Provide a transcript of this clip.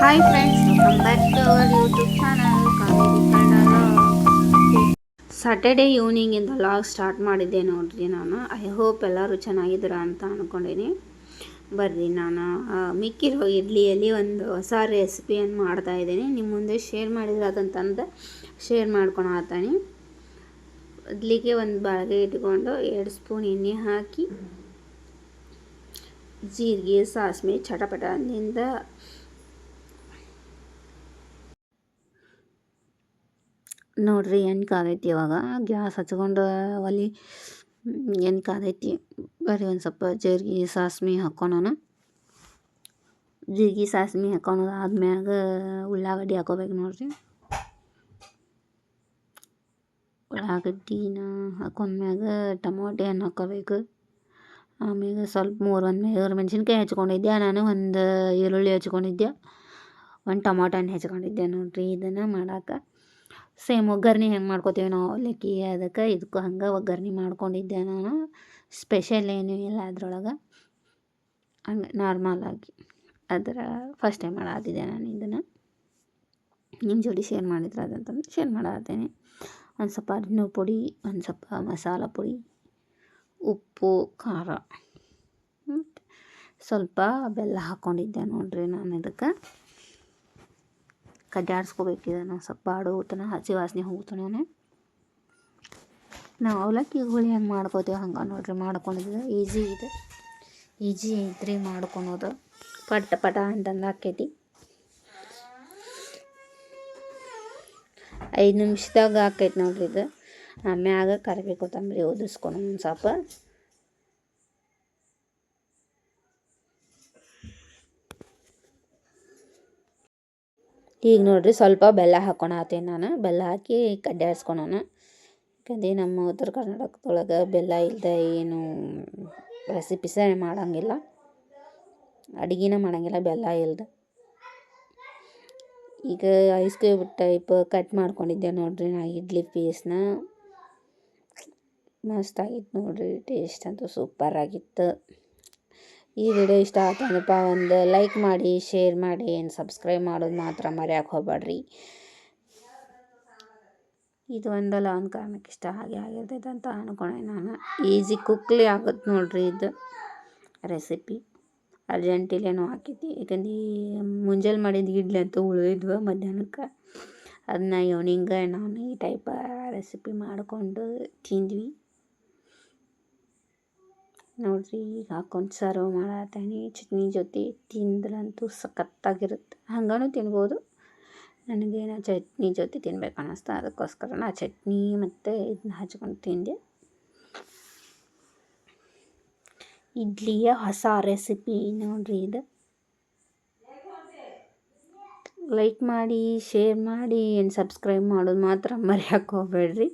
Our YouTube channel Kaveri Kannada Saturday ಈವ್ನಿಂಗಿಂದ log start ಮಾಡಿದ್ದೆ ನೋಡ್ರಿ ನಾನು. ಐ ಹೋಪ್ ಎಲ್ಲರೂ ಚೆನ್ನಾಗಿದ್ದೀರ ಅಂತ ಅಂದ್ಕೊಂಡೀನಿ ಬರ್ರಿ ನಾನು ಮಿಕ್ಕಿರೋ ಇಡ್ಲಿಯಲ್ಲಿ ಒಂದು ಹೊಸ ರೆಸಿಪಿಯನ್ನು ಮಾಡ್ತಾ ಇದ್ದೀನಿ. ನಿಮ್ಮ ಮುಂದೆ ಶೇರ್ ಮಾಡಿದ್ರೆ ಅದಂತಂದು ಶೇರ್ ಮಾಡ್ಕೊಳತ್ತೀನಿ ಇಡ್ಲಿಗೆ ಒಂದು ಬಾಳಿಗೆ ಇಟ್ಕೊಂಡು ಎರಡು ಸ್ಪೂನ್ ಎಣ್ಣೆ ಹಾಕಿ, ಜೀರಿಗೆ, ಸಾಸಿವೆ, ಚಟಪಟ ನೋಡ್ರಿ ಎಣ್ಣೆ ಕಾದೈತಿ ಇವಾಗ? ಗ್ಯಾಸ್ ಹಚ್ಕೊಂಡು ಒಲಿ. ಎಣ್ಣೆ ಕಾದೈತಿ? ಬರೀ ಒಂದು ಸ್ವಲ್ಪ ಜೀರಿಗೆ, ಸಾಸ್ಮಿ ಹಾಕ್ಕೊಳೋಣ. ಜೀರಿಗೆ, ಸಾಸ್ಮಿ ಹಾಕ್ಕೊಳೋದು ಆದ್ಮ್ಯಾಗ ಉಳ್ಳಾಗಡ್ಡಿ ಹಾಕೋಬೇಕು ನೋಡ್ರಿ. ಉಳ್ಳಾಗಡ್ಡಿನ ಹಾಕೊಂಡ್ಮ್ಯಾಗ ಟಮಾಟೆ ಹಣ್ಣು ಹಾಕೋಬೇಕು. ಆಮ್ಯಾಗ ಸ್ವಲ್ಪ ಮೂರು, ಒಂದು ಮೂರು ಮೆಣಸಿನ್ಕಾಯಿ ಹೆಚ್ಕೊಂಡಿದ್ದೆ ನಾನು ಒಂದು ಈರುಳ್ಳಿ ಹೆಚ್ಕೊಂಡಿದ್ದೆ ಒಂದು ಟೊಮೊಟೊ ಹಣ್ಣು ಹೆಚ್ಕೊಂಡಿದ್ದೆ ನೋಡಿರಿ? ಇದನ್ನು ಮಾಡಕ್ಕೆ ಸೇಮ್ ಒಗ್ಗರ್ಣೆ ಹೆಂಗೆ ಮಾಡ್ಕೋತೀವಿ ನಾವು? ಅವಲಕ್ಕಿ ಅದಕ್ಕೆ ಇದಕ್ಕೂ ಹಂಗೆ ಒಗ್ಗರ್ಣೆ ಮಾಡ್ಕೊಂಡಿದ್ದೆ ನಾನು. ಸ್ಪೆಷಲ್ ಏನೂ ಇಲ್ಲ ಅದ್ರೊಳಗೆ. ಹಂಗೆ ನಾರ್ಮಲಾಗಿ ಅದರ ಫಸ್ಟ್ ಟೈಮ್ ಮಾಡತ್ತಿದ್ದೆ ನಾನು ಇದನ್ನು. ನಿಮ್ಮ ಜೋಡಿ ಶೇರ್ ಮಾಡಿದ್ರೆ ಅದಂತಂದು ಶೇರ್ ಮಾಡತ್ತೇನೆ ಒಂದು ಸ್ವಲ್ಪ ಅರಿಶಿನ ಪುಡಿ, ಒಂದು ಸ್ವಲ್ಪ ಮಸಾಲ ಪುಡಿ, ಉಪ್ಪು, ಖಾರ. ಸ್ವಲ್ಪ ಬೆಲ್ಲ ಹಾಕ್ಕೊಂಡಿದ್ದೆ ನೋಡ್ರಿ ನಾನು ಇದಕ್ಕೆ. ಕಡ್ಡಾಡಿಸ್ಕೋಬೇಕು ಇದನ್ನು. ಸ್ವಲ್ಪ ಬಾಡು ಹೋಗ್ತಾನೆ ಹಸಿ ವಾಸನೆ ಹೋಗ್ತಾನೆ ನಾವು ಅವಲಕ್ಕಿ ಹುಳಿ ಹೆಂಗೆ ಮಾಡ್ಕೋತೀವಿ ಹಂಗೆ ನೋಡ್ರಿ ಮಾಡ್ಕೊಂಡಿದ್ದು ಈಸಿ ಇದೆ. ಈಜಿ ಐತ್ರಿ ಮಾಡ್ಕೊಳೋದು. ಪಟ ಪಟ ಅಂತಂದು ಆಕೈತಿ. ಐದು ನಿಮಿಷದಾಗ ಆಕೈತಿ ನೋಡ್ರಿ ಇದು. ಆಮ್ಯಾಗ ಕರಿಬೇಕು ಕೊತ್ತಂಬರಿ ಉದಿಸ್ಕೊಂಡು ಒಂದು ಸ್ವಲ್ಪ. ಈಗ ನೋಡ್ರಿ ಸ್ವಲ್ಪ ಬೆಲ್ಲ ಹಾಕ್ಕೊಳತ್ತೀನಿ ನಾನು. ಬೆಲ್ಲ ಹಾಕಿ ಕಡ್ಡಾಡಿಸ್ಕೊಳೋಣ ಯಾಕಂದ್ರೆ ನಮ್ಮ ಉತ್ತರ ಕರ್ನಾಟಕದೊಳಗೆ ಬೆಲ್ಲ ಇಲ್ಲದೆ ಏನು ರೆಸಿಪೀಸೇ ಮಾಡೋಂಗಿಲ್ಲ. ಅಡುಗೆನ ಮಾಡೋಂಗಿಲ್ಲ, ಬೆಲ್ಲ ಇಲ್ಲದೆ ಈಗ ಐಸ್ ಕ್ಯೂಬ್ ಟೈಪ್ ಕಟ್ ಮಾಡ್ಕೊಂಡಿದ್ದೆ ನೋಡ್ರಿ ನಾ ಇಡ್ಲಿ ಪೀಸ್ನ ಮಸ್ತಾಗಿತ್ತು ನೋಡಿರಿ ಟೇಸ್ಟ್ ಅಂತೂ ಸೂಪರ್ ಆಗಿತ್ತು. ಈ ವಿಡಿಯೋ ಇಷ್ಟ ಆಯ್ತಂದ್ರಪ್ಪ ಒಂದು ಲೈಕ್ ಮಾಡಿ ಶೇರ್ ಮಾಡಿ ಏನು ಸಬ್ಸ್ಕ್ರೈಬ್ ಮಾಡೋದು ಮಾತ್ರ ಮರೆಯೋಕೆ ಹೋಗ್ಬೇಡ್ರಿ. ಇದು ಒಂದಲ್ಲ ಒಂದು ಕಾರಣಕ್ಕೆ ಇಷ್ಟ ಹಾಗೆ ಆಗಿರ್ತೈತೆ ಅಂತ ಅನ್ಕೊಂಡೆ ನಾನು. ಈಸಿ ಕುಕ್ಲಿ ಆಗುತ್ತೆ ನೋಡ್ರಿ ಇದು ರೆಸಿಪಿ ಅರ್ಜೆಂಟಿಲೇನೋ ಹಾಕೈತಿ ಯಾಕಂದ್ರೆ ಮುಂಜಾನೆ ಮಾಡಿದ ಇಡ್ಲಿ ಅಂತೂ ಉಳಿದ್ವ ಮಧ್ಯಾಹ್ನಕ್ಕೆ. ಅದನ್ನ ಈವ್ನಿಂಗ್ ನಾನು ಈ ಟೈಪ್ ರೆಸಿಪಿ ಮಾಡಿಕೊಂಡು ತಿಂದ್ವಿ. ನೋಡ್ರಿ, ಈಗ ಹಾಕೊಂಡು ಸರ್ವ್ ಮಾಡತ್ತೀನಿ ಚಟ್ನಿ ಜೊತೆ ತಿಂದ್ರಂತೂ ಸಖತ್ತಾಗಿರುತ್ತೆ. ಹಂಗೂ ತಿನ್ಬೋದು. ನನಗೇನು ಚಟ್ನಿ ಜೊತೆ ತಿನ್ಬೇಕು ಅನ್ನಿಸ್ತು ಅದಕ್ಕೋಸ್ಕರ ನಾ ಚಟ್ನಿ ಮತ್ತು ಇದನ್ನ ಹಚ್ಕೊಂಡು ತಿಂದೆ. ಇಡ್ಲಿಯ ಹೊಸ ರೆಸಿಪಿ ನೋಡ್ರಿ ಇದು. ಲೈಕ್ ಮಾಡಿ ಶೇರ್ ಮಾಡಿ ಏನು ಸಬ್ಸ್ಕ್ರೈಬ್ ಮಾಡೋದು ಮಾತ್ರ ಮರೆಯೋಕೆ ಹೋಗ್ಬೇಡ್ರಿ.